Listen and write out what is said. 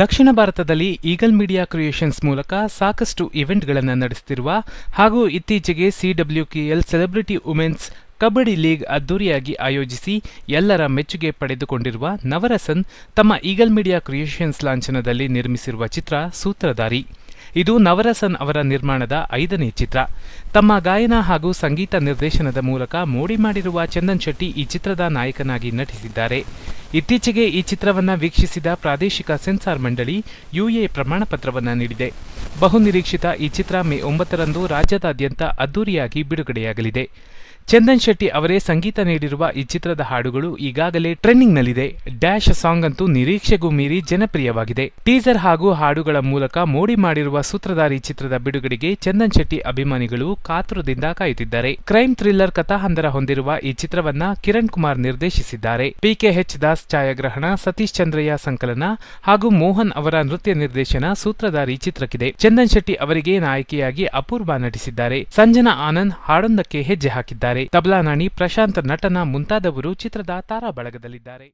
ದಕ್ಷಿಣ ಭಾರತದಲ್ಲಿ eagle media creations ಮೂಲಕ ಸಾಕಷ್ಟು ಇವೆಂಟ್ಗಳನ್ನು ನಡೆಸುತ್ತಿರುವ ಹಾಗೂ ಇತ್ತೀಚೆಗೆ CWKL celebrity women's kabaddi league ಅದ್ದೂರಿಯಾಗಿ ಆಯೋಜಿಸಿ ಎಲ್ಲರ ಮೆಚ್ಚುಗೆ ಪಡೆದುಕೊಂಡಿರುವ ನವರಸನ್ ತಮ್ಮ ಈಗಲ್ ಮೀಡಿಯಾ ಕ್ರಿಯೇಷನ್ಸ್ ಲಾಂಛನದಲ್ಲಿ ನಿರ್ಮಿಸಿರುವ ಚಿತ್ರ ಸೂತ್ರಧಾರಿ. ಇದು ನವರಸನ್ ಅವರ ನಿರ್ಮಾಣದ ಐದನೇ ಚಿತ್ರ. ತಮ್ಮ ಗಾಯನ ಹಾಗೂ ಸಂಗೀತ ನಿರ್ದೇಶನದ ಮೂಲಕ ಮೋಡಿ ಮಾಡಿರುವ ಚಂದನ್ ಶೆಟ್ಟಿ ಈ ಚಿತ್ರದ ನಾಯಕನಾಗಿ ನಟಿಸಿದ್ದಾರೆ. ಇತ್ತೀಚೆಗೆ ಈ ಚಿತ್ರವನ್ನು ವೀಕ್ಷಿಸಿದ ಪ್ರಾದೇಶಿಕ ಸೆನ್ಸಾರ್ ಮಂಡಳಿ ಯುಎ ಪ್ರಮಾಣ ಪತ್ರವನ್ನು ನೀಡಿದೆ. ಬಹುನಿರೀಕ್ಷಿತ ಈ ಚಿತ್ರ ಮೇ ಒಂಬತ್ತರಂದು ರಾಜ್ಯದಾದ್ಯಂತ ಅದ್ದೂರಿಯಾಗಿ ಬಿಡುಗಡೆಯಾಗಲಿದೆ. ಚಂದನ್ ಶೆಟ್ಟಿ ಅವರೇ ಸಂಗೀತ ನೀಡಿರುವ ಈ ಚಿತ್ರದ ಹಾಡುಗಳು ಈಗಾಗಲೇ ಟ್ರೆಂಡಿಂಗ್ನಲ್ಲಿದೆ. ಡ್ಯಾಶ್ ಸಾಂಗ್ ಅಂತೂ ನಿರೀಕ್ಷೆಗೂ ಮೀರಿ ಜನಪ್ರಿಯವಾಗಿದೆ. ಟೀಸರ್ ಹಾಗೂ ಹಾಡುಗಳ ಮೂಲಕ ಮೋಡಿ ಮಾಡಿರುವ ಸೂತ್ರಧಾರಿ ಚಿತ್ರದ ಬಿಡುಗಡೆಗೆ ಚಂದನ್ ಶೆಟ್ಟಿ ಅಭಿಮಾನಿಗಳು ಕಾತುರದಿಂದ ಕಾಯುತ್ತಿದ್ದಾರೆ. ಕ್ರೈಮ್ ಥ್ರಿಲ್ಲರ್ ಕಥಾಹಂದರ ಹೊಂದಿರುವ ಈ ಚಿತ್ರವನ್ನ ಕಿರಣ್ ಕುಮಾರ್ ನಿರ್ದೇಶಿಸಿದ್ದಾರೆ. ಪಿಕೆಎಚ್ ದಾಸ್ ಛಾಯಾಗ್ರಹಣ, ಸತೀಶ್ ಚಂದ್ರಯ್ಯ ಸಂಕಲನ ಹಾಗೂ ಮೋಹನ್ ಅವರ ನೃತ್ಯ ನಿರ್ದೇಶನ ಸೂತ್ರಧಾರಿ ಚಿತ್ರಕ್ಕಿದೆ. ಚಂದನ್ ಶೆಟ್ಟಿ ಅವರಿಗೆ ನಾಯಕಿಯಾಗಿ ಅಪೂರ್ವ ನಟಿಸಿದ್ದಾರೆ. ಸಂಜನಾ ಆನಂದ್ ಹಾಡೊಂದಕ್ಕೆ ಹೆಜ್ಜೆ ಹಾಕಿದ್ದಾರೆ. ತಬಲಾ ನಾಣಿ ಪ್ರಶಾಂತ್ ನಟನ ಮುಂತಾದವರು ಚಿತ್ರದ ತಾರಾ ಬಳಗದಲ್ಲಿದ್ದಾರೆ.